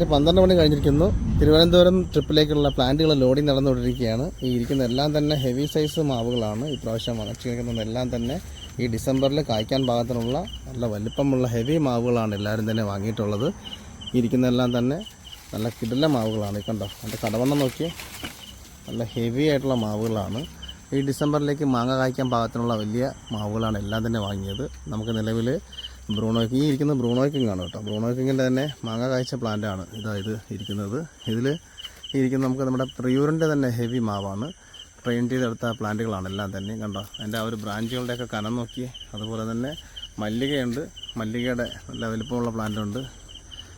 പന്ത്രണ്ട് മണി കഴിഞ്ഞിരിക്കുന്നു. തിരുവനന്തപുരം ട്രിപ്പിലേക്കുള്ള പ്ലാന്റുകൾ ലോഡിംഗ് നടന്നുകൊണ്ടിരിക്കുകയാണ്. ഈ ഇരിക്കുന്ന എല്ലാം തന്നെ ഹെവി സൈസ് മാവുകളാണ്. ഇപ്രാവശ്യം വളർച്ചയെല്ലാം തന്നെ ഈ ഡിസംബറിൽ കായ്ക്കാൻ പാകത്തിനുള്ള നല്ല വലിപ്പമുള്ള ഹെവി മാവുകളാണ് എല്ലാവരും തന്നെ വാങ്ങിയിട്ടുള്ളത്. ഇരിക്കുന്നതെല്ലാം തന്നെ നല്ല കിടല മാവുകളാണ്. കണ്ടോ? അതിന്റെ കടവണ്ണം നോക്കി നല്ല ഹെവി ആയിട്ടുള്ള മാവുകളാണ്. ഈ ഡിസംബറിലേക്ക് മാങ്ങ കായ്ക്കാൻ പാകത്തിനുള്ള വലിയ മാവുകളാണ് എല്ലാം തന്നെ വാങ്ങിയത്. നമുക്ക് നിലവിൽ ബ്രൂണോ ഇരിക്കുന്ന ബ്രൂണോ കിങ് ആണ് കേട്ടോ. ബ്രൂണോ കിങ്ങിന്റെ തന്നെ മാങ്ങ കാഴ്ച പ്ലാന്റ് ആണ് ഇതാ ഇത് ഇരിക്കുന്നത്. ഇതിൽ ഇരിക്കുന്ന നമുക്ക് നമ്മുടെ പ്രിയൂറിന്റെ തന്നെ ഹെവി മാവാണ്. ട്രെയിൻ ചെയ്തെടുത്ത പ്ലാന്റുകളാണ് എല്ലാം തന്നെ കണ്ടോ. അതിന്റെ ആ ഒരു ബ്രാഞ്ചുകളുടെയൊക്കെ കനം നോക്കി അതുപോലെ തന്നെ മല്ലികയുണ്ട്. മല്ലികയുടെ നല്ല വലിപ്പമുള്ള പ്ലാന്റ് ഉണ്ട്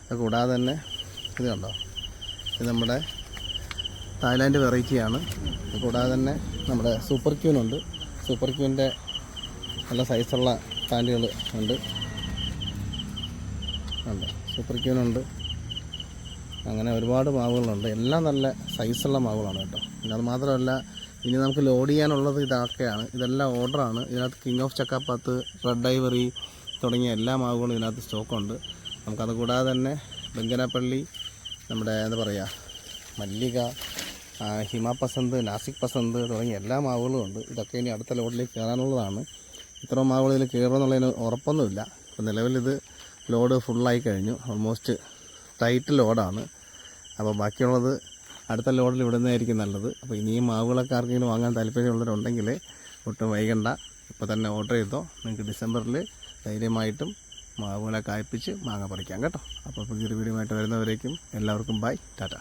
അത് കൂടാതെ തന്നെ ഇത് കണ്ടോ. ഇത് നമ്മുടെ തായ്ലാൻഡ് വെറൈറ്റിയാണ്. കൂടാതെ തന്നെ നമ്മുടെ സൂപ്പർ ക്യൂനുണ്ട് സൂപ്പർ ക്യൂവിന്റെ നല്ല സൈസുള്ള പ്ലാന്റുകൾ ഉണ്ട്. ഉണ്ട്. സൂപ്പർ ക്യൂനുണ്ട് അങ്ങനെ ഒരുപാട് മാവുകളുണ്ട്. എല്ലാം നല്ല സൈസുള്ള മാവുകളാണ് കേട്ടോ. പിന്നെ അത് മാത്രമല്ല ഇനി നമുക്ക് ലോഡ് ചെയ്യാനുള്ളത് ഇതൊക്കെയാണ്. ഇതെല്ലാം ഓർഡറാണ് ഇതിനകത്ത് കിങ് ഓഫ് ചക്കാപ്പാത്ത് റെഡ് ഡൈവറി തുടങ്ങിയ എല്ലാ മാവുകളും ഇതിനകത്ത് സ്റ്റോക്കുണ്ട് നമുക്കത് കൂടാതെ തന്നെ ബംഗനാപ്പള്ളി നമ്മുടെ എന്താ പറയുക മല്ലിക ഹിമ പസന്ത് നാസിക് പസന്ത് തുടങ്ങിയ എല്ലാ മാവുകളും ഉണ്ട്. ഇതൊക്കെ ഇനി അടുത്ത ലോഡിലേക്ക് കയറാനുള്ളതാണ്. ഇത്ര മാവുകളിൽ കയറുമെന്നുള്ളതിന് ഉറപ്പൊന്നുമില്ല. അപ്പോൾ നിലവിലിത് ലോഡ് ഫുള്ളായി കഴിഞ്ഞു. ഓൾമോസ്റ്റ് ടൈറ്റ് ലോഡാണ്. അപ്പോൾ ബാക്കിയുള്ളത് അടുത്ത ലോഡിൽ ഇവിടുന്നതായിരിക്കും നല്ലത്. അപ്പോൾ ഇനിയും മാവുകളൊക്കെ ആർക്കെങ്കിലും വാങ്ങാൻ താല്പര്യമുള്ളവരുണ്ടെങ്കിൽ ഒട്ടും വൈകണ്ട. ഇപ്പോൾ തന്നെ ഓർഡർ ചെയ്തോ. നിങ്ങൾക്ക് ഡിസംബറിൽ ധൈര്യമായിട്ടും മാവുകളെ കായ്പ്പിച്ച് മാങ്ങ പറിക്കാം കേട്ടോ. അപ്പോൾ പുതിയൊരു വീഡിയോ ആയിട്ട് വരുന്നവരേക്കും എല്ലാവർക്കും ബൈ ടാറ്റ